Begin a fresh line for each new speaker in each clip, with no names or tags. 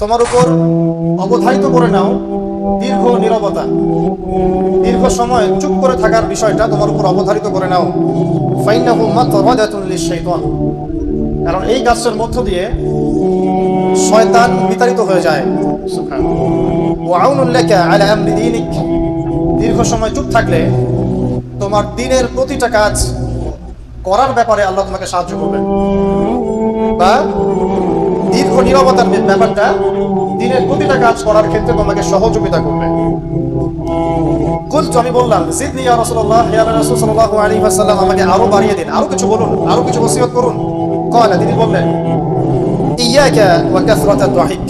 তোমার উপর অবধারিত করে নাও দীর্ঘ নীরবতা। দীর্ঘ সময় চুপ করে থাকার বিষয়টা তোমার উপর অবধারিত করে নাও। কারণ এই গাছের মধ্য দিয়ে শয়তান বিতাড়িত হয়ে যায়। দীর্ঘ সময় চুপ থাকলে তোমার দিনের প্রতিটা কাজ করার ব্যাপারে আল্লাহ তোমাকে সাহায্য করবে। বা লক্ষ্য নিরবতার ব্যাপারটা, দিনের প্রতিটা কাজ করার ক্ষেত্রে তোমাকে সহযোগিতা করবে। আমি বললাম সিদনি ইয়া রাসূলুল্লাহ ইয়া রাসূলুল্লাহ আমাকে আরও বাড়িয়ে দিন, আরও কিছু বলুন, আরও কিছু ওসিয়ত করুন। কয়লা, তিনি বললেন ইয়াকা ওয়া কাসরাতাত দাহিক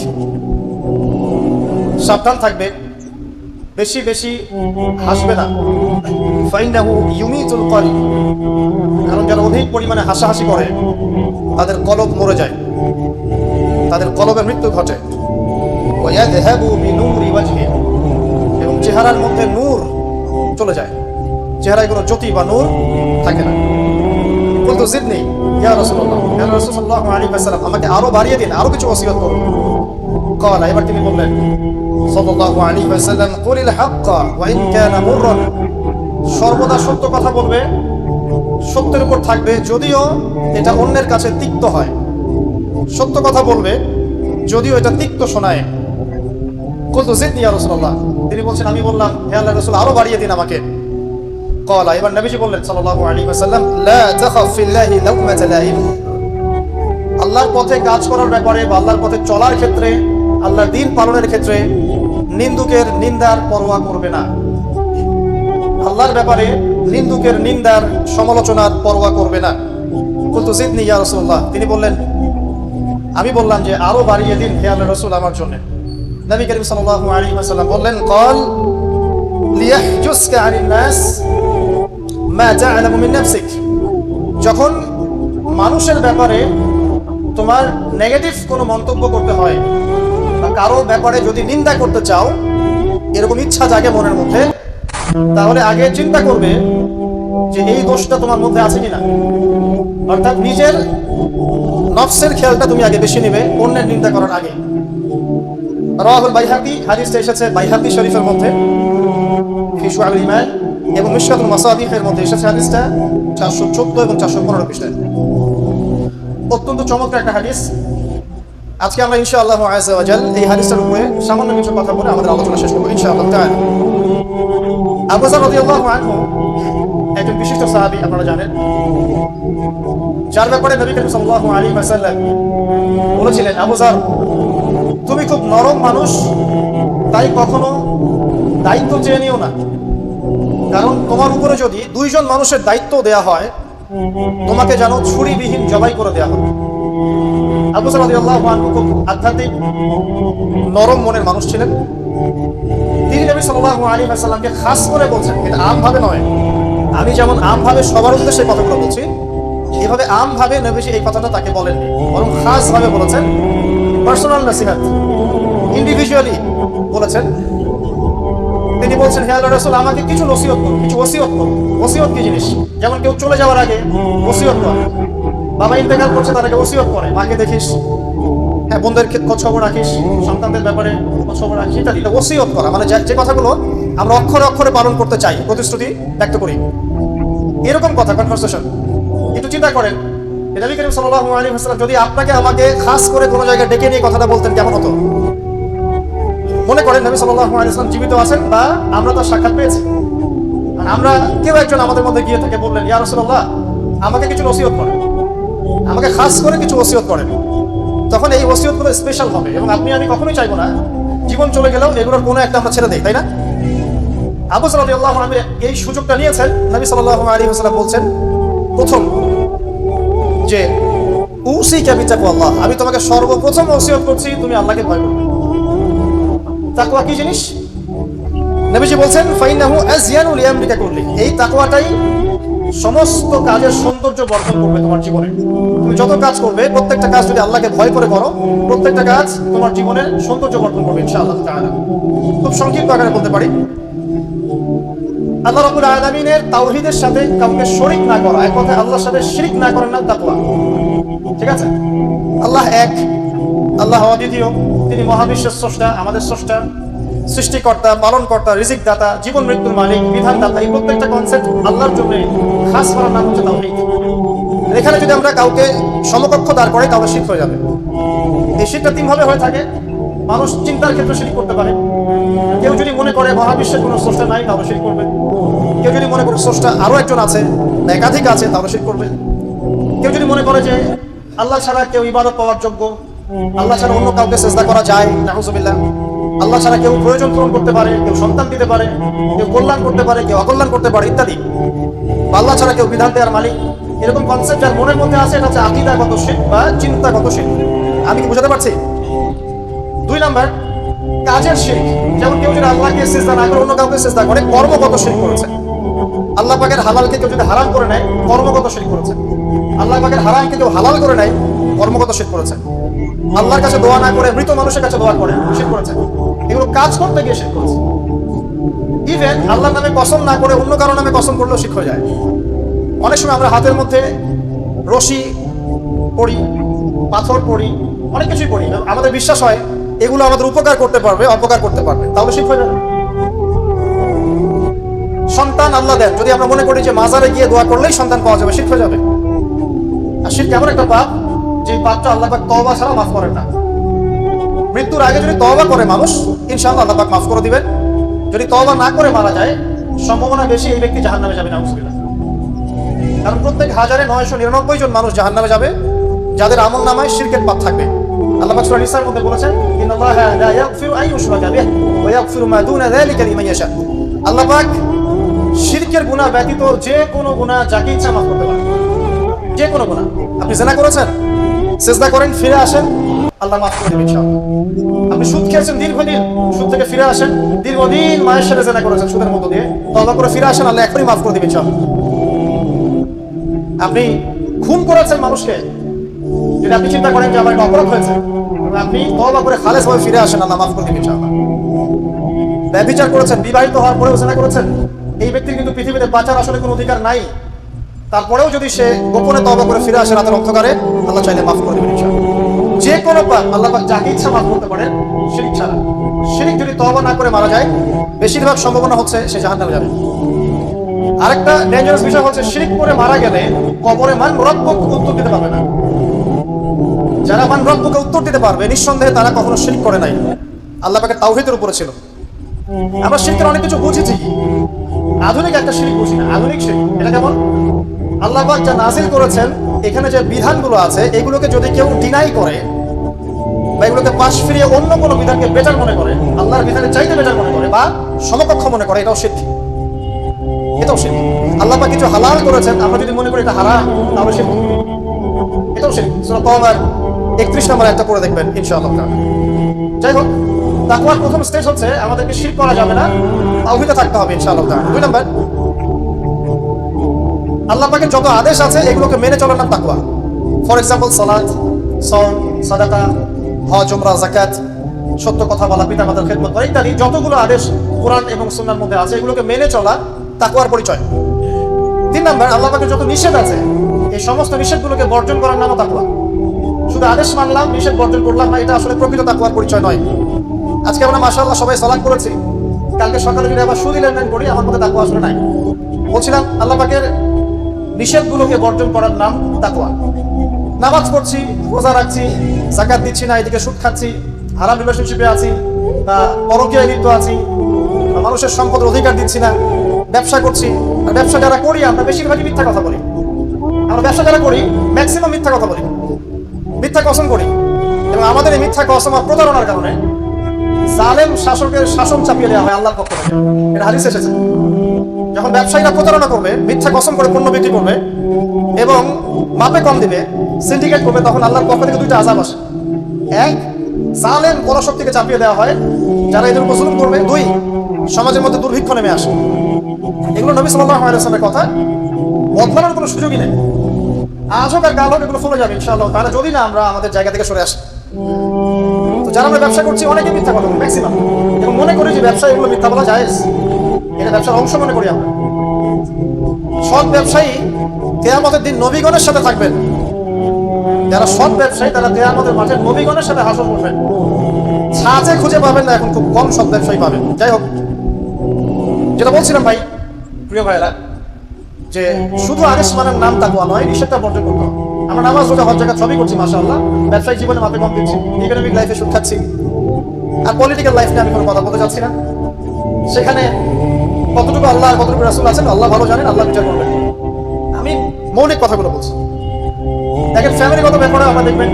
সাবধান থাকবে, বেশি বেশি হাসবে না। ফাইনাহু ইউমিতুল কলব কারণ যারা অধিক পরিমাণে হাসাহাসি করে, তাদের কলব মরে যায়। তাদের কলবের মৃত্যু ঘটে ওয়ায়াযহাবু বিনূরি ওয়াজহি এবং চেহারার মধ্যে নূর চলে যায় চেহারায় কোনো জ্যোতি বা নূর থাকে না বলতো জিদনি ইয়া রাসূলুল্লাহ ইয়া রাসূল সাল্লাল্লাহু আলাইহি ওয়াসাল্লাম আমাকে আরো বাড়িয়ে দিন আরো কিছু ওসিয়ত করুন قال এবার তিনি বললেন সাল্লাল্লাহু আলাইহি ওয়াসাল্লাম কুলিল হাক্কা ওয়া ইন কানা মুররান সর্বদা সত্য কথা বলবে সত্যের উপর থাকবে যদিও এটা অন্যের কাছে তিক্ত হয় সত্য কথা বলবে, যদিও এটা তিক্ত শোনায়। কত জেদ ইয়া রসুল্লাহ তিনি বলছেন, আমি বললাম, হে আল্লাহ রসুল, আরও বাড়িয়ে দিন আমাকে। কলা, এবার নবীজি বললেন সাল্লাহ আলী আসাল্লাম আল্লাহর পথে কাজ করার ব্যাপারে বা আল্লাহর পথে চলার ক্ষেত্রে, আল্লাহর দিন পালনের ক্ষেত্রে নিন্দুকের নিন্দার পরোয়া করবে না। আল্লাহর ব্যাপারে নিন্দুকের নিন্দার সমালোচনার পরোয়া করবে না। কুলতুজিদ ইয়া রসুল্লাহ তিনি বললেন আমি বললাম যে আরও বাড়িয়ে দিন হে আল্লাহ রসুল আমার জন্য। নবী করিম সাল্লাল্লাহু আলাইহি ওয়াসাল্লাম বললেন, কল লিয়াহজুসকা আনিন নাস মা তা'লামু মিন নাফসিক। যখন মানুষের ব্যাপারে তোমার নেগেটিভ কোনো মন্তব্য করতে হয় বা কারও ব্যাপারে যদি নিন্দা করতে চাও, এরকম ইচ্ছা জাগে মনের মধ্যে, তাহলে আগে চিন্তা করবে যে এই দোষটা তোমার মধ্যে আছে কিনা। অর্থাৎ নিজের নফসের খেয়ালটা তুমি আগে বেশি নেবে, অন্যের নিন্দা করার আগে। রাহুল বাইহাকি, হাদিসটা এসেছে বাইহাকি শরীফের মধ্যে, ফি শুআবুল ঈমান, এবং মাসাবিহের মধ্যে এসেছে হাদিসটা চারশো চোদ্দ এবং চারশো পনেরো পৃষ্ঠায়। অত্যন্ত চমৎকার একটা হাদিস। আজকে আমরা ইনশাআল্লাহ ওয়াজাল এই হাদিসটার উপরে সামান্য কিছু কথা বলে আমাদের আলোচনা শেষ করব ইনশাআল্লাহ তাআলা। আবু আনহু একজন বিশিষ্ট সাহাবী, আপনারা জানেন। যার ব্যাপারে নবী করিম সাল্লাল্লাহু আলাইহি ওয়াসাল্লাম বলেছিলেন, আবু যর, তুমি খুব নরম মানুষ, তাই কখনো দায়িত্ব চেয়ে নিও না। কারণ তোমার উপরে যদি দুইজন মানুষের দায়িত্ব দেয়া হয়, তোমাকে যেন ছুরিবিহীন জবাই করে দেয়া হবে আবু সালাদ খুব আধ্যাত্মিক, নরম মনের মানুষ ছিলেন। তিনি নবী সাল্লাল্লাহু আলাইহি ওয়াসাল্লামকে খাস করে বলছেন, এটা আমভাবে নয়। আমি যেমন আমভাবে সবার উদ্দেশ্যে কথাগুলো বলছি এভাবে আমভাবে নবীজি এই কথাটা তাকে বলেননি, বরং খাসভাবে বলেছেন পার্সোনাল নাসিহাত ইন্ডিভিজুয়ালি বলেছেন। তিনি বলছেন, হে আল্লাহ রাসূল, আমাকে কিছু নসিহত করুন কিছু ওসিয়ত করুন ওসিয়ত কি জিনিস? যেমন কেউ চলে যাওয়ার আগে ওসিয়ত করে। বাবা ইন্তেকাল করছে তাদেরকে ওসিয়ত করে। মাকে দেখিস হ্যাঁ বোনদের খোঁজ খবর রাখিস, সন্তানদের ব্যাপারে খোঁজ খবর রাখিস ইত্যাদি ওসিয়ত করা। মানে যে কথাগুলো আমরা অক্ষরে অক্ষরে পালন করতে চাই, প্রতিশ্রুতি ব্যক্ত করি। এরকম কথা কনভারসেশন একটু চিন্তা করেন। নবী করিম সাল্লাল্লাহু আলাইহি ওয়াসাল্লাম যদি আপনাকে আমাকে খাস করে কোনো জায়গায় ডেকে নিয়ে কথাটা বলতেন, কেমন হতো? মনে করেন নবী সাল্লাল্লাহু আলাইহি ওয়াসাল্লাম জীবিত আছেন বা আমরা তার সাক্ষাৎ পেয়েছি। আর আমরা কেউ একজন আমাদের মধ্যে গিয়ে থেকে বললেন, ইয়া রাসূলুল্লাহ, আমাকে কিছু ওসিয়ত করেন। আমাকে খাস করে কিছু ওসিয়ত করেন। তখন এই ওসিয়তগুলো স্পেশাল হবে এবং আপনি, আমি কখনোই চাইব না। জীবন চলে গেলেও এগুলোর কোনো একটা আমরা ছেড়ে দেই, তাই না? আবু সাল্লাল্লাহু আলাইহি এই সুযোগটা নিয়েছেন। নবী সাল্লাল্লাহু আলাইহি ওয়াসাল্লাম বলছেন, প্রথম যে উসি ক্যাপিটাকু আল্লাহ, আমি তোমাকে সর্বপ্রথম ওসিয়ত করছি, তুমি আল্লাহকে ভয় করবে তাকওয়া কি জিনিস? নবীজি বলছেন ফাইনাহু আযয়ানু লিআমরিকা কুল্লি। এই তাকওয়াটাই সমস্ত কাজের সৌন্দর্য বর্ধন করবে তোমার জীবনে। তুমি যত কাজ করবে, প্রত্যেকটা কাজ যদি আল্লাহকে ভয় করে করো, প্রত্যেকটা কাজ তোমার জীবনের সৌন্দর্য বর্ধন করবে ইনশাআল্লাহ তাআলা। খুব সংক্ষিপ্ত আকারে বলতে পারি। আল্লাহ রাব্বুল আলামিনের তাওহীদের সাথে কাউকে শরীক না করা, এক কথায় আল্লাহর সাথে শিরিক না করার নাম তাকওয়া। ঠিক আছে? আল্লাহ এক, আল্লাহ অদ্বিতীয়। তিনি মহাবিশ্বের স্রষ্টা, আমাদের স্রষ্টা, সৃষ্টিকর্তা, পালনকর্তা রিজিক দাতা জীবন মৃত্যুর মালিক বিধান দাতা এই প্রত্যেকটা কনসেপ্ট আল্লাহর জন্য খাস করার নাম হচ্ছে তাওহীদ। এখানে যদি আমরা কাউকে সমকক্ষ দাঁড় করে তাহলে শিখ হয়ে যাবে। এই শিখটা তিনভাবে হয়ে থাকে। মানুষ চিন্তার ক্ষেত্রে শিখ করতে পারে। কেউ যদি মনে করে মহাবিশ্বের কোনো স্রষ্টা নাই, তাহলে শিখ করবে? কেউ যদি মনে করে স্রষ্টা আরও একজন আছে একাধিক আছে, তাহলে শিখ করবে? কেউ যদি মনে করে যে আল্লাহ ছাড়া কেউ ইবাদত পাওয়ার যোগ্য, আল্লাহ ছাড়া অন্য কাউকে চেষ্টা করা যায় নাহুজুবিল্লাহ আল্লাহ ছাড়া কেউ প্রয়োজন পূরণ করতে পারে, কেউ সন্তান দিতে পারে, কেউ কল্যাণ করতে পারে, কেউ অকল্যাণ করতে পারে, ইত্যাদি। আল্লাহ ছাড়া কেউ বিধান দেওয়ার মালিক। এরকম কনসেপ্ট যার মনের মধ্যে আছে, এটা হচ্ছে আকিদাগত শিখ বা চিন্তা চিন্তাগত শিখ আমি কি বোঝাতে পারছি? দুই নাম্বার কাজের শিখ। যেমন কেউ যদি আল্লাহকে চেষ্টা না করে, অন্য কাউকে চেষ্টা করে, কর্মগত শিখ করেছে। আল্লাহ পাকের হালালকে কেউ যদি হারাম করে নেয়, কর্মগত শিখ করেছে। আল্লাহ পাকের হারামকে কেউ হালাল করে নেয়, কর্মগত শিখ করেছে। আল্লাহর কাছে দোয়া না করে, মৃত মানুষের কাছে দোয়া করে, শিখ করেছে। এগুলো কাজ করতে গিয়ে শিখ করেছে। ইভেন আল্লাহর নামে কসম না করে, অন্য কারও নামে কসম করলেও শিখ হয়ে যায়। অনেক সময় আমরা হাতের মধ্যে রশি পড়ি, পাথর পড়ি, অনেক কিছুই পড়ি। আমাদের বিশ্বাস হয় এগুলো আমাদের উপকার করতে পারবে, অপকার করতে পারবে। তাহলে হয়ে যাবে সন্তান আল্লাহ দেন। যদি আমরা মনে করি যে মাজারে গিয়ে দোয়া করলেই সন্তান পাওয়া যাবে হয়ে যাবে আর শিখ কেমন একটা পাপ, যে পাপটা আল্লাহ পাক তওবা ছাড়া মাফ করেন না। মৃত্যুর আগে যদি তওবা করে মানুষ, ইনশাআল্লাহ আল্লাহ পাক মাফ করে দিবেন। যদি তওবা না করে মারা যায়, সম্ভাবনা বেশি এই ব্যক্তি জাহান্নামে যাবে না কারণ প্রত্যেক হাজারে নয়শো নিরানব্বই জন মানুষ জাহান্নামে যাবে, যাদের আমল নামায় শিরকের পাপ থাকবে। আল্লাহ পাক সূরা নিসার মধ্যে বলেছেন লা ইউশরাকা ওয়া মা দুনা যালিকা লিমান ইয়াশা। আল্লাহ পাক শিরকের গুনাহ ব্যতীত যে কোনো গুনাহ যাকে ইচ্ছা মাফ করতে যে কোনো গুনাহ। আপনি করেছেন, সেজদা করেন, ফিরে আসেন, আল্লাহ মাফ করে আপনি সুদ খেয়েছেন দীর্ঘদিন, সুদ থেকে ফিরে আসেন, দীর্ঘদিন মায়ের সাথে জেনা করেছেন সুদের মতো দিয়ে। তবা করে ফিরে আসেন, আল্লাহ এখনই মাফ করে দেবেন আপনি খুন করেছেন মানুষকে আপনি চিন্তা করেন যে আমার অপরাধ হয়েছে আপনি তবা করে খালেস ফিরে আসেন, আল্লাহ মাফ করে দিবেন করেছেন, বিবাহিত হওয়ার পরেও করেছেন, এই ব্যক্তির কিন্তু পৃথিবীতে বাঁচার আসলে কোনো অধিকার নাই। তারপরেও যদি সে গোপনে তবা করে ফিরে আসে রাতের অন্ধকারে, আল্লাহ চাইলে মাফ করে দেবেন যে কোনো পাপ, আল্লাহ যাকে ইচ্ছা মাফ করতে পারেন, শিরিক ছাড়া। শিরিক যদি তবা না করে মারা যায়, বেশিরভাগ সম্ভাবনা হচ্ছে সে জাহান্নামে যাবে। আরেকটা ডেঞ্জারাস বিষয় হচ্ছে, শিরিক করে মারা গেলে কবরে মান রব্বক উত্তর দিতে পারবে না। যারা মান রব্বকে উত্তর দিতে পারবে, নিঃসন্দেহে তারা কখনো শিরিক করে নাই। আল্লাহ পাকে তাওহীদের উপরে ছিল। আমরা শিরকের অনেক কিছু বুঝি ঠিকই আধুনিক একটা শিরিক বুঝি না, আধুনিক শিরিক। এটা কেমন? আল্লাহ পাক যা নাজিল করেছেন, এখানে যে বিধানগুলো আছে, এগুলোকে যদি কেউ ডিনাই করে, বা এগুলোকে পাশ ফিরিয়ে অন্য কোনো বিধানকে বেটার মনে করে, আল্লাহর বিধানের চাইতে বেটার মনে করে, বা সমকক্ষ মনে করে, এটাও শিরক। এটাও শিরক। আল্লাহ পাক কিছু হালাল করেছেন, আমরা যদি মনে করি এটা হারাম, তাহলে শিরক। এটাও শিরক। সূরা 31 নম্বর একটা পড়ে দেখবেন, ইনশাআল্লাহ যাই হোক তাকওয়ার প্রথম স্টেজ হচ্ছে, আমাদেরকে শিরক করা যাবে না, তাওহীদে থাকতে হবে, ইনশাআল্লাহ দুই নম্বর, আল্লাহ পাকের যত আদেশ আছে, এগুলোকে মেনে চলার নাম তাকওয়া। ফর এক্সাম্পল সালাত সম সাদাকা, হজ, উমরা জাকাত সত্য কথা বলা পিতা মাতার খেদমত করা ইত্যাদি যতগুলো আদেশ কোরআন এবং সুন্নার মধ্যে আছে, এগুলোকে মেনে চলা তাকওয়ার পরিচয়। তিন নাম্বার, আল্লাহ পাকের যত নিষেধ আছে, এই সমস্ত নিষেধগুলোকে বর্জন করার নামও তাকওয়া। শুধু আদেশ মানলাম, নিষেধ বর্জন করলাম না, এটা আসলে প্রকৃত তাকওয়ার পরিচয় নয়। আজকে আমরা মাশাআল্লাহ সবাই সালাত করেছি। কালকে সকালে যদি আবার সুদি লেনদেন করি, আমার মধ্যে তাকওয়া আসলে নাই। বলছিলাম, আল্লাহ পাকের নিষেধগুলোকে বর্জন করার নাম তাকওয়া। নামাজ পড়ছি, রোজা রাখছি জাকাত দিচ্ছি না, এদিকে সুদ খাচ্ছি, হারাম রিলেশনশিপে আছি বা পরকীয়ায় লিপ্ত আছি, মানুষের সম্পদের অধিকার দিচ্ছি না, ব্যবসা করছি। ব্যবসা যারা করি, আমরা বেশিরভাগই মিথ্যা কথা বলি। আমরা ব্যবসা যারা করি ম্যাক্সিমাম মিথ্যা কথা বলি। মিথ্যা কসম করি। এবং আমাদের এই মিথ্যা কসম আর প্রতারণার কারণে জালেম শাসকের শাসন চাপিয়ে দেওয়া হয় আল্লাহর পক্ষ থেকে। এটা হাদিস এসেছে। যখন ব্যবসায়ীরা প্রতারণা করবে, মিথ্যা কসম করে পণ্য বিক্রি করবে এবং মাপে কম দিবে সিন্ডিকেট করবে, তখন আল্লাহর পক্ষ থেকে দুইটা আজাব আসে। এক, জালেম পরাশক্তিকে চাপিয়ে দেওয়া হয়, যারা এদের উপর করবে। দুই, সমাজের মধ্যে দুর্ভিক্ষ নেমে আসে। এগুলো নবী সাল্লাল্লাহু আলাইহি ওয়াসাল্লামের কথা। বদলানোর কোনো সুযোগই নেই। আজ হোক আর হোক এগুলো ফুলে যাবে, ইনশাআল্লাহ। তাহলে যদি না আমরা আমাদের জায়গা থেকে সরে আসি। তো যারা আমরা ব্যবসা করছি অনেকে মিথ্যা কথা ম্যাক্সিমাম এবং মনে করি যে ব্যবসা এগুলো মিথ্যা বলা যায়। এটা ব্যবসার অংশ মনে করি আমরা। সৎ ব্যবসায়ী কেয়ামতের দিন নবীগণের সাথে থাকবেন। যারা সৎ ব্যবসায়ী, তারা আমাদের মাঠে নবীগণের সাথে হাসর বসবেন ছাঁচে খুঁজে পাবেন না, এখন খুব কম সৎ ব্যবসায়ী পাবেন। যাই হোক, যেটা বলছিলাম ভাই, প্রিয় ভাইরা যে শুধু আদেশ মানার নাম তাকুয়া নয় নিষেধটা বর্জন করতে হবে। আমরা নামাজ, রোজা, হজ জায়গা সবই করছি মাসা আল্লাহ ব্যবসায়িক জীবনে মাপে কম দিচ্ছি ইকোনমিক লাইফে সুখ খাচ্ছি। আর পলিটিক্যাল লাইফ নিয়ে আমি কোনো কথা বলতে চাচ্ছি না। সেখানে কতটুকু আল্লাহ আর কতটুকু রাসুল আছেন, আল্লাহ ভালো জানেন, আল্লাহ বিচার করবেন। আমি মৌলিক কথাগুলো বলছি। দেখেন ফ্যামিলিগত ব্যাপারে আমরা দেখবেন,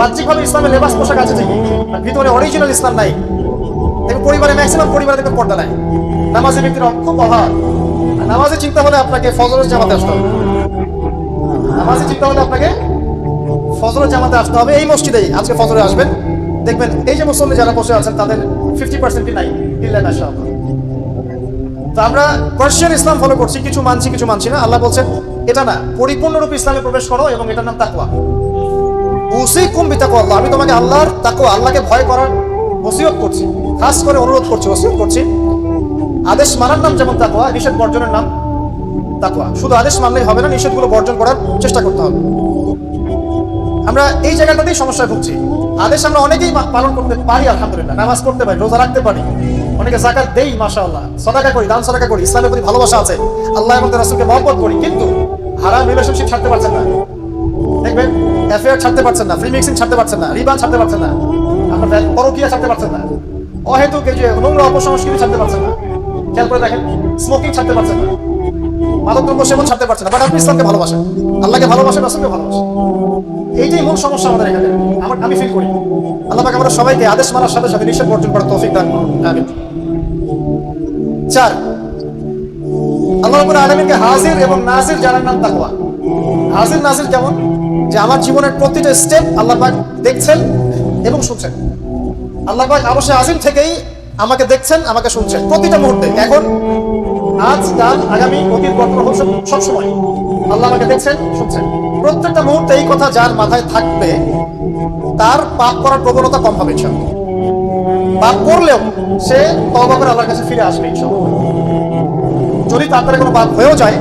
বাহ্যিকভাবে ইসলামের লেবাস পোশাক আছে ঠিকই ভিতরে অরিজিনাল ইসলাম নাই। দেখবেন পরিবারে ম্যাক্সিমাম পরিবারে দেখবেন পর্দা নাই। নামাজের ব্যক্তির খুব অভাব। নামাজে চিন্তা হলে আপনাকে ফজরের জামাতে আসতে হবে। নামাজে চিন্তা হলে আপনাকে ফজরের জামাতে আসতে হবে। এই মসজিদেই আজকে ফজরে আসবেন। দেখবেন এই যে মুসল্লি যারা বসে আছেন, তাদের ফিফটি পার্সেন্টই নাই? ইল্লা মাশা তো আমরা পার্সিয়ান ইসলাম ফলো করছি। কিছু মানছি কিছু মানছি না। আল্লাহ বলছেন, এটা না, পরিপূর্ণরূপে ইসলামে প্রবেশ করো এবং এটার নাম তাকওয়া। উসি কুম বিতাকো আল্লাহ আমি তোমাকে আল্লাহর তাকো আল্লাহকে ভয় করার ওসিয়ত করছি। খাস করে অনুরোধ করছি, ওসিয়ত করছি। আদেশ মানার নাম যেমন তাকওয়া, নিষেধ বর্জনের নাম তাকওয়া। শুধু আদেশ মানলেই হবে না, নিষেধগুলো বর্জন করার চেষ্টা করতে হবে। আমরা এই জায়গাটাতেই সমস্যায় ভুগছি। আদেশ আমরা অনেকেই পালন করতে পারি, আলহামদুলিল্লাহ। নামাজ করতে পারি, রোজা রাখতে পারি। অনেকে জাকাত দেই, মাশাআল্লাহ। সদাকা করি, দান সদাকা করি, ইসলামের প্রতি ভালোবাসা আছে। আল্লাহ এবং রাসূলকে মহব্বত করি, কিন্তু হারাম রিলেশনশিপ ছাড়তে পারছেন না। দেখবেন অ্যাফেয়ার ছাড়তে পারছেন না ফ্রি মিক্সিং ছাড়তে পারছেন না, রিবা ছাড়তে পারছেন না আপনার পরকীয়া ছাড়তে পারছেন না, অহেতুক এই যে নোংরা অপসংস্কৃতি ছাড়তে পারছেন না। খেয়াল করে দেখেন স্মোকিং ছাড়তে না। সেবন ছাড়তে না। বাট আপনি ইসলামকে ভালোবাসেন। আল্লাহকে ভালোবাসেন, রাসূলকে ভালোবাসেন। এইটাই মূল সমস্যা আমাদের এখানে। আমার আমি ফিল করি। আমরা সবাইকে আদেশ মানার সাথে সাথে নিষেধ বর্জন করার তৌফিক দান চার, আল্লাহ রাব্বুল আলামিনকে হাজির এবং নাজির জানার নাম তাকওয়া। হাজির, নাজির কেমন? যে আমার জীবনের প্রতিটা স্টেপ আল্লাহ পাক দেখছেন এবং শুনছেন। আল্লাহ পাক অবশ্যই হাজির থেকেই আমাকে দেখছেন, আমাকে শুনছেন। প্রতিটা মুহূর্তে। এখন, আজ, কাল, আগামী অতীত বর্তমান ভবিষ্যৎ সবসময় আল্লাহ আমাকে দেখছেন, শুনছেন। প্রত্যেকটা মুহূর্তে এই কথা যার মাথায় থাকবে, তার পাপ করার প্রবণতা কম হবে, ইনশাআল্লাহ। পাপ করলেও সে তবা করে আল্লাহর কাছে ফিরে আসবে, ইনশাআল্লাহ। যদি তার দ্বারা কোনো পাপ হয়েও যায়,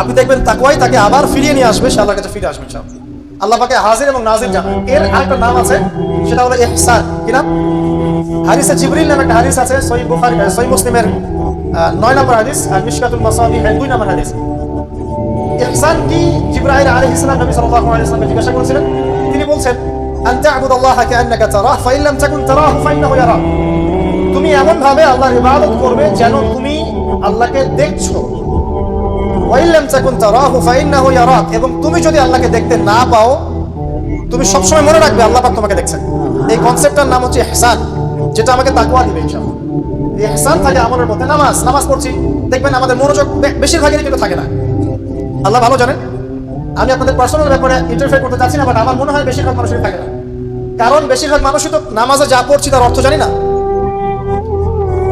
আপনি দেখবেন তাকুয়াই তাকে আবার ফিরিয়ে নিয়ে আসবে, সে আল্লাহর কাছে ফিরে আসবে, ইনশাআল্লাহ। আল্লাহ পাকে হাজির এবং নাজির জানা এর আরেকটা নাম আছে, সেটা হলো ইহসান। কি নাম? হাদিসে জিবরিল নামে একটা হাদিস আছে সহি বুখারী সহি মুসলিমের নয় নম্বর হাদিস, আর মিশকাতুল মাসাবি দুই নম্বর হাদিস। ইহসান কি জিব্রাইল আলাইহিস সালাম, নবী সাল্লাল্লাহু আলাইহি ওয়াসাল্লামকে জিজ্ঞাসা করেছিলেন? তিনি বলছেন, আন তা'বুদাল্লাহা কাআন্নাকা তারাহ ফাইন লাম তাকুন তারাহু, ফাইন্নাহু ইয়ারাক তুমি এমন ভাবে আল্লাহর ইবাদত করবে যেন তুমি আল্লাহকে দেখছ। ওয়াইন লাম তাকুন তারাহু, ফাইন্নাহু ইয়ারাক এবং তুমি যদি আল্লাহকে দেখতে না পাও, তুমি সবসময় মনে রাখবে আল্লাহ পাক তোমাকে দেখছেন। এই কনসেপ্টটার নাম হচ্ছে ইহসান। যেটা আমাকে তাকওয়া দিবে ইনশাআল্লাহ। ইহসান থাকে আমলের মধ্যে। নামাজ নামাজ পড়ছি। দেখবেন আমাদের মনোযোগ বে- বেশিরভাগেরই কিন্তু থাকে না। আল্লাহ ভালো জানেন? আমি আপনাদের পার্সোনাল ব্যাপারে ইন্টারফেয়ার করতে চাচ্ছি না বাট আমার মনে হয় বেশিরভাগ মানুষের থাকে না। কারণ বেশিরভাগ মানুষই তো নামাজে যা পড়ছি তার অর্থ জানি না।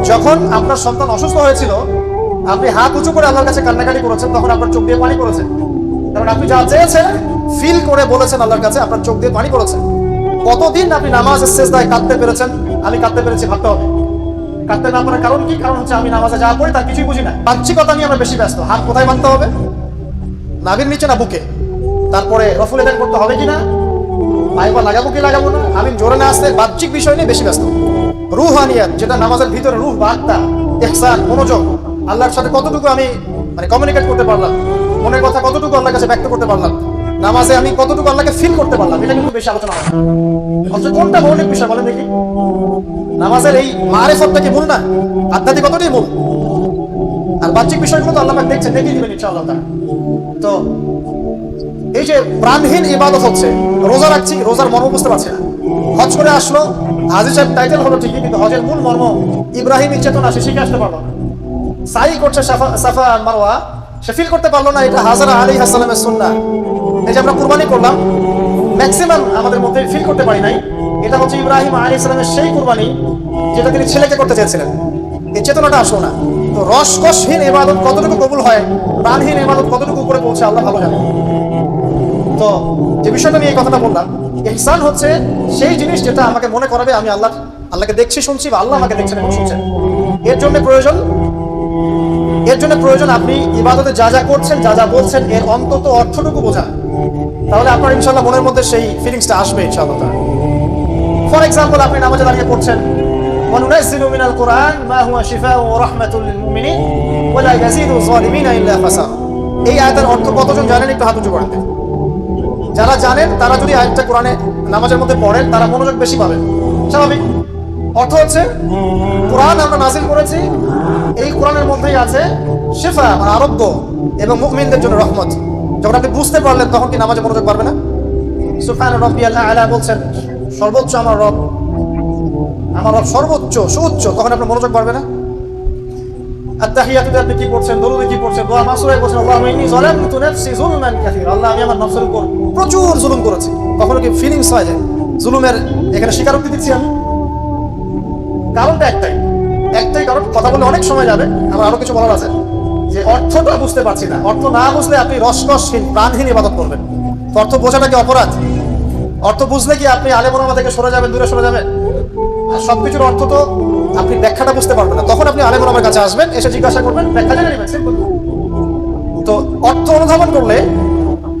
যখন আপনার সন্তান অসুস্থ হয়েছিল, আপনি হাত উঁচু করে আল্লাহর কাছে কান্নাকাটি করেছেন, তখন আপনার চোখ দিয়ে পানি করেছেন কারণ আপনি যা চেয়েছেন ফিল করে বলেছেন আল্লাহর কাছে, আপনার চোখ দিয়ে পানি করেছেন কতদিন আপনি নামাজের শেষ দায় কাঁদতে পেরেছেন? আমি কাঁদতে পেরেছি ভাবতে হবে কাঁদতে না পারার কারণ কি? কারণ হচ্ছে আমি নামাজে যা পড়ি তার কিছুই বুঝি না। বাহ্যিকতা নিয়ে আমরা বেশি ব্যস্ত। হাত কোথায় বাঁধতে হবে? নাভির নিচে না বুকে? তারপরে রফুল এদান করতে হবে কিনা? পাইপা লাগাবো কি লাগাবো না? আমি জোরে না আসতে বাহ্যিক বিষয় নিয়ে বেশি ব্যস্ত। রুহানিয়াত যেটা নামাজের ভিতরে রুহ বা আত্মা, ইহসান, মনোযোগ, আল্লাহর সাথে কতটুকু আমি মানে কমিউনিকেট করতে পারলাম? মনের কথা কতটুকু আল্লাহর কাছে ব্যক্ত করতে পারলাম? নামাজে আমি কতটুকু আল্লাহকে ফিল করতে পারলাম, এটা কিন্তু বেশি আলোচনা হয় কোনটা মৌলিক বিষয় বলেন দেখি। নামাজের এই মারেফতটা কি মূল না, আধ্যাত্মিকতাটাই মূল। আর বাহ্যিক বিষয়গুলো তো আল্লাহ দেখছেন, দেখিয়ে দিবেন ইনশাআল্লাহ তাআলা। তো এই যে প্রাণহীন ইবাদত হচ্ছে, রোজা রাখছি, রোজার মর্ম বুঝতে পারছি না। হজ করে আসলো, হাজি সাহেব টাইটেল হলো ঠিকই, কিন্তু হজের মূল মর্ম ইব্রাহিম চেতনা, সে শিখে আসতে পারল না। সাই করছে সাফা সাফা আর মারওয়া, সে ফিল করতে পারল না, এটা হাজারা আলী হাসালামের সুন্না এই যে আমরা কুরবানি করলাম ম্যাক্সিমাম আমাদের মধ্যে ফিল করতে পারি নাই। এটা হচ্ছে ইব্রাহিম আলী ইসলামের সেই কুরবানি যেটা তিনি ছেলেকে করতে চেয়েছিলেন। এই চেতনাটা আসলো না। তো রসকসহীন ইবাদত কতটুকু কবুল হয়, প্রাণহীন ইবাদত কতটুকু উপরে পৌঁছে আল্লাহ ভালো জানে। তো যে বিষয়টা নিয়ে এই কথাটা বললাম, ইহসান হচ্ছে সেই জিনিস যেটা আমাকে মনে করাবে, আমি আল্লাহ, আল্লাহকে দেখছি, শুনছি বা আল্লাহ আমাকে দেখছেন এবং শুনছেন। এর জন্য প্রয়োজন, এর জন্য প্রয়োজন আপনি ইবাদতে যা যা করছেন, যা যা বলছেন, এর অন্তত অর্থটুকু বোঝা। তাহলে আপনার ইনশাল্লাহ মনের মধ্যে সেই ফিলিংসটা আসবে ইনশাআল্লাহ ফর এক্সাম্পল আপনি নামাজে দাঁড়িয়ে পড়ছেন وننزل من القرآن ما هو شفاء ورحمة للمؤمنين ولا يزيد الظالمين إلا خسارة এই আয়াতের অর্থ কতজন জানেন একটু হাত উঁচু করেন যারা জানেন তারা যদি আয়াতটা কোরআনে নামাজের মধ্যে পড়েন তারা মনোযোগ বেশি পাবেন স্বাভাবিক অর্থ হচ্ছে কোরআন আমরা নাজিল করেছি এই কোরআনের মধ্যেই আছে শেফা মানে আরোগ্য এবং মুমিনদের জন্য রহমত যখন আপনি বুঝতে পারলেন তখন কি নামাজে মনোযোগ পারবে না? সুফান রব্বি আল্লাহ আলা বলছেন, সর্বোচ্চ আমার রব আমার রব সর্বোচ্চ, সুউচ্চ, তখন আপনার মনোযোগ পারবে না? আত্তাহিয়াতুতে আপনি কি করছেন দরুদে কি করছেন দোয়া মাসুরায় বলছেন, আল্লাহ ইন্নী যালামতু নাফসি যুলমান কাসীরা। আল্লাহ, আমি আমার নফসের উপর প্রচুর জুলুম করেছি। কখনো কি ফিলিংস হয় যায়? জুলুমের এখানে স্বীকারোক্তি দিচ্ছি আমি? কারণটা একটাই। একটাই কারণ, কথা বলে অনেক সময় যাবে আমার আরও কিছু বলার আছে। যে অর্থটা বুঝতে পারছি না। অর্থ না বুঝলে আপনি রসকসহীন, প্রাণহীন ইবাদত করবেন। অর্থ বোঝাটা কি অপরাধ? অর্থ বুঝলে কি আপনি আলেমোনামা থেকে সরে যাবেন, দূরে সরে যাবেন? আর অর্থ তো আপনি ব্যাখ্যাটা বুঝতে পারবেন না। তখন আপনি আলেমোনামার কাছে আসবেন, এসে জিজ্ঞাসা করবেন, ব্যাখ্যা জেনে নেবেন তো অর্থ অনুধাবন করলে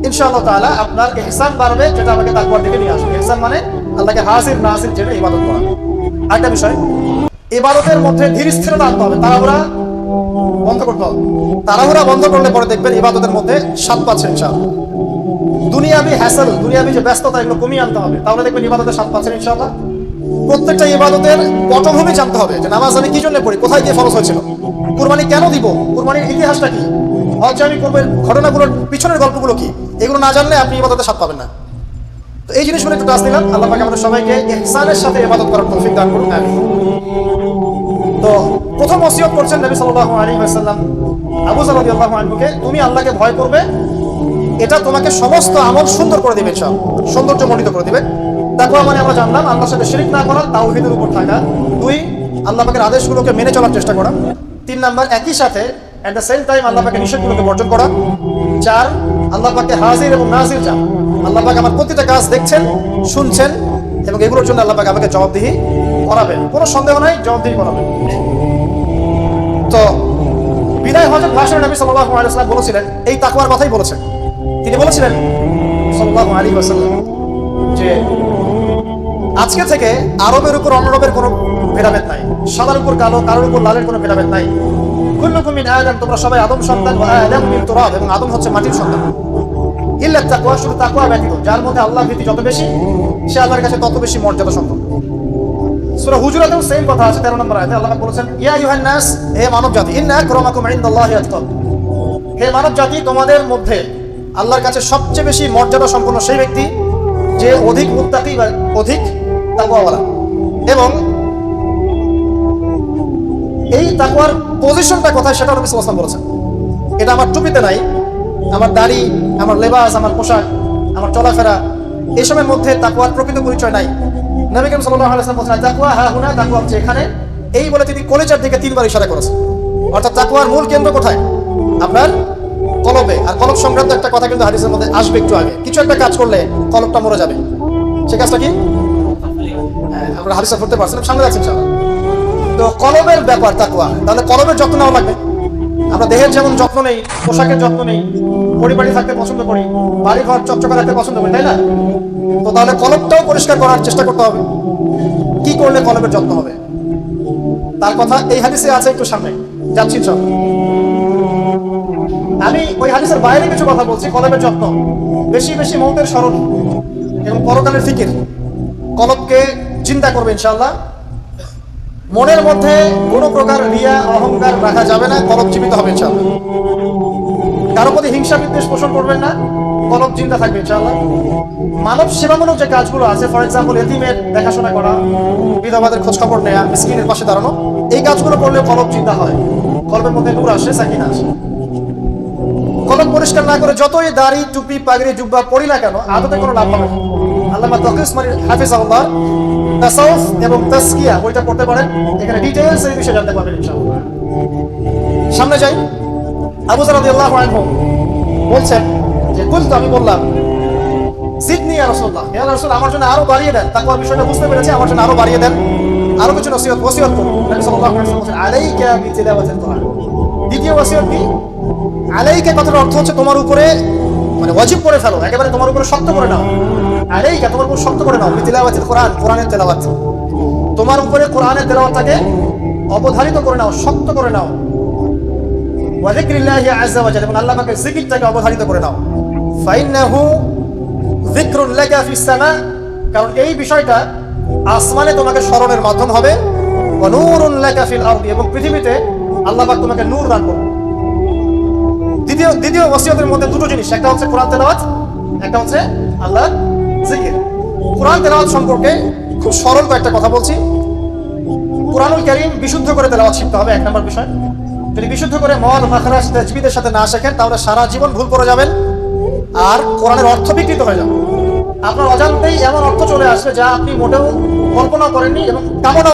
ইনশাআল্লাহ তাআলা আপনার ইহসান বাড়বে, যেটা আমাকে তাকওয়ার দিকে নিয়ে আসবে। ইহসান মানে আল্লাহকে হাজির নাজির জেনে ইবাদত করা। আরেকটা বিষয়, ইবাদতের মধ্যে ধীর স্থিরতা আনতে হবে। তাড়াহুড়া বন্ধ করতে হবে। তাড়াহুড়া বন্ধ করলে পরে দেখবেন ইবাদতের মধ্যে স্বাদ পাচ্ছেন ইনশাআল্লাহ দুনিয়াবি হ্যাসেল দুনিয়াবি যে ব্যস্ততা, এগুলো কমিয়ে আনতে হবে। তাহলে দেখবেন ইবাদতের স্বাদ পাচ্ছেন ইনশাআল্লাহ। প্রত্যেকটা ইবাদতের পটভূমি জানতে হবে যে নামাজ আমি কি জন্য পড়ি, কোথায় গিয়ে ফরজ হয়েছিল? কুরবানি কেন দিব? কুরবানির ইতিহাসটা কি? হজ আমি করবেন ঘটনাগুলোর পিছনের গল্পগুলো কি? এগুলো না জানলে আপনি ইবাদতের স্বাদ পাবেন না। তো এই জিনিসগুলো একটু টাচ দিলাম আল্লাহ পাক আমাদের সবাইকে ইহসানের সাথে ইবাদত করার তৌফিক দান করুন। আমিন। তো প্রথম ওসিয়ত করছেন নবী সাল্লাল্লাহু আলাইহি ওয়াসাল্লাম। আবু যর রাদিয়াল্লাহু আনহুকে, তুমি আল্লাহকে ভয় করবে, এটা তোমাকে সমস্ত আমল সুন্দর করে দিবে সব সৌন্দর্য মণ্ডিত করে দিবে। তাকওয়া মানে আমরা জানলাম, আল্লাহর সাথে শিরিক না করা তাওহীদের উপর থাকা। দুই, আল্লাহ আদেশগুলোকে মেনে চলার চেষ্টা করা। তিন নাম্বার, একই সাথে এট দ্য সেম টাইম আল্লাহ পাকের নিষেধগুলোকে বর্জন করা। চার, আল্লাহ পাকে হাজির এবং নাজির যান আল্লাহ পাক আমার প্রতিটা কাজ দেখছেন, শুনছেন এবং এগুলোর জন্য আল্লাহ আমাকে জবাবদিহি করাবেন। কোনো সন্দেহ নাই, জবাবদিহি করাবেন। তো বিদায় হজরত ভাষণে নবী সাল্লাল্লাহু আলাইহি ওয়াসাল্লাম বলেছিলেন, এই তাকওয়ার কথাই বলেছেন। তিনি বলেছিলেন সাল্লাল্লাহু আলাইহি ওয়াসাল্লাম, যে আজকে থেকে আরবের উপর অনরবের কোনো ভেদাভেদ নাই। সাদার উপর কালো, কালোর উপর লালের কোনো ভেদাভেদ নাই। কুল্লুকুম মিন আদম, তোমরা সবাই আদম সন্তান, ওয়া আদম মিন তুরাব, এবং আদম হচ্ছে মাটির সন্তান। ইল্লা তাকওয়া, শুধু তাকওয়া ব্যতীত, যার মধ্যে আল্লাহ ভীতি যত বেশি সে আল্লাহর কাছে তত বেশি মর্যাদা সম্পন্ন সূরা হুজুরাতেও সেম কথা আছে 13 নম্বর আয়াতে আল্লাহ বলেছেন, ইয়া হে মানব জাতি ইন্না আতকাকুম হে মানব জাতি তোমাদের মধ্যে আল্লাহর কাছে সবচেয়ে বেশি মর্যাদা সম্পন্ন সেই ব্যক্তি যে অধিক মুত্তাকি বা অধিক তাকওয়াওয়ালা। এবং এই তাকওয়ার পজিশনটা কোথায় সেটা নবী সাল্লাল্লাহু বলেছেন। এটা আমার টুপিতে নাই, আমার দাড়ি, আমার লেবাস, আমার পোশাক, আমার চলাফেরা এসবের মধ্যে তাকওয়ার প্রকৃত পরিচয় নাই। নবী করিম সাল্লাল্লাহু আলাইহি ওয়াসাল্লাম বলেছেন তাকওয়া হা হুনা তাকওয়া হচ্ছে এখানে। এই বলে তিনি কলেজার দিকে তিনবার ইশারা করেছেন। অর্থাৎ তাকওয়ার মূল কেন্দ্র কোথায়? আপনার কলবে। আর কলব সংক্রান্ত একটা কথা কিন্তু হাদিসের মধ্যে আসবে একটু আগে। কিছু একটা কাজ করলে কলবটা মরে যাবে। সে কাজটা কি? হ্যাঁ, আমরা হাদিসটা পড়তে পারছিলাম সামনে যাচ্ছি তো কলবের ব্যাপার তাকওয়া। তাহলে কলবের যত্ন নেওয়া লাগবে। আমরা দেহের যেমন যত্ন নেই, পোশাকের যত্ন নেই পরিবারে থাকতে পছন্দ করি বাড়ি ঘর চকচকা রাখতে পছন্দ করি, তাই না? তো তাহলে কলবটাও পরিষ্কার করার চেষ্টা করতে হবে। কি করলে কলবের যত্ন হবে? তার কথা এই হাদিসে আছে একটু সামনে। যাচ্ছি সব আমি ওই হাদিসের বাইরে কিছু কথা বলছি কলবের যত্ন। বেশি বেশি মৌতের স্মরণ এবং পরকালের ফিকির। কলবকে চিন্তা করবে, ইনশাআল্লাহ। মনের মধ্যে কোনো প্রকার রিয়া, অহংকার রাখা যাবে না, কলব জীবিত হবে, ইনশাআল্লাহ। কারও প্রতি হিংসা বিদ্বেষ পোষণ করবেন না, কলব চিন্তা থাকবে, ইনশাআল্লাহ। মানব সেবামূলক যে কাজগুলো আছে ফর এক্সাম্পল এতিমের দেখাশোনা করা, বিধবাদের খোঁজ খবর নেওয়া স্ক্রিনের পাশে দাঁড়ানো, এই কাজগুলো করলে কলব চিন্তা হয়। কলবের মধ্যে নূর আসে, সাকিনা আসে। কলম পরিষ্কার না করে যতই দাড়ি, টুপি, পাগড়ি, জুব্বা পড়ি না কেন, আদতে কোনো লাভ হবে না। আল্লামা মারি হাফিজ আল্লাহ তাসাউফ এবং তাসকিয়া বইটা পড়তে পারেন। এখানে ডিটেইলস এই বিষয়ে জানতে পারবেন ইনশাআল্লাহ। সামনে যাই। আবু রাদিয়াল্লাহু আনহু বলছেন যে আমি বললাম আমার জন্য আরও বাড়িয়ে দেন। বিষয়টা বুঝতে পেরেছি, আমার জন্য আরও বাড়িয়ে দেন। আরও কিছু নসিহত ওসিয়ত করুন। নবী সাল্লাল্লাহু আলাইহি দ্বিতীয় কি? আলাইকা কথার অর্থ হচ্ছে তোমার উপরে মানে ওয়াজিব করে ফেলো, একেবারে তোমার উপরে শক্ত করে নাও। তোমার উপর শক্ত করে কোরআন, কোরআনের তেলাওয়াত। তোমার উপরে কোরআনের অবধারিত করে নাও, শক্ত করে নাও। ওয়াজিক্রিল্লাহি আযজা ওয়া জাল্লা এবং আল্লাহ পাকের জিকিরটাকে অবধারিত করে নাও। ফাইন্নাহু যিকরুন লাকা ফিস সামা, কারণ এই বিষয়টা আসমানে তোমাকে স্মরণের মাধ্যম হবে। ওয়া নূরুন লাকা ফিল আরদি, এবং পৃথিবীতে আল্লাহ পাক তোমাকে নূর দান করবে দ্বিতীয় দ্বিতীয় ওসিয়তের মধ্যে দুটো জিনিস, একটা হচ্ছে কোরআন তেলাওয়াত, একটা হচ্ছে আল্লাহ জিকির। কোরআন তেলাওয়াত সম্পর্কে খুব সরল কয়েকটা কথা বলছি। কোরআনুল ক্যারিম বিশুদ্ধ করে তেলাওয়াত শিখতে হবে, এক নম্বর বিষয়। যদি বিশুদ্ধ করে মল মাখরাজ তেজবিদের সাথে না শেখেন, তাহলে সারা জীবন ভুল করে যাবেন আর কোরআনের অর্থ বিকৃত হয়ে যাবে। আপনার অজান্তেই এমন অর্থ চলে আসবে যা আপনি মোটেও কল্পনা করেননি এবং কামনা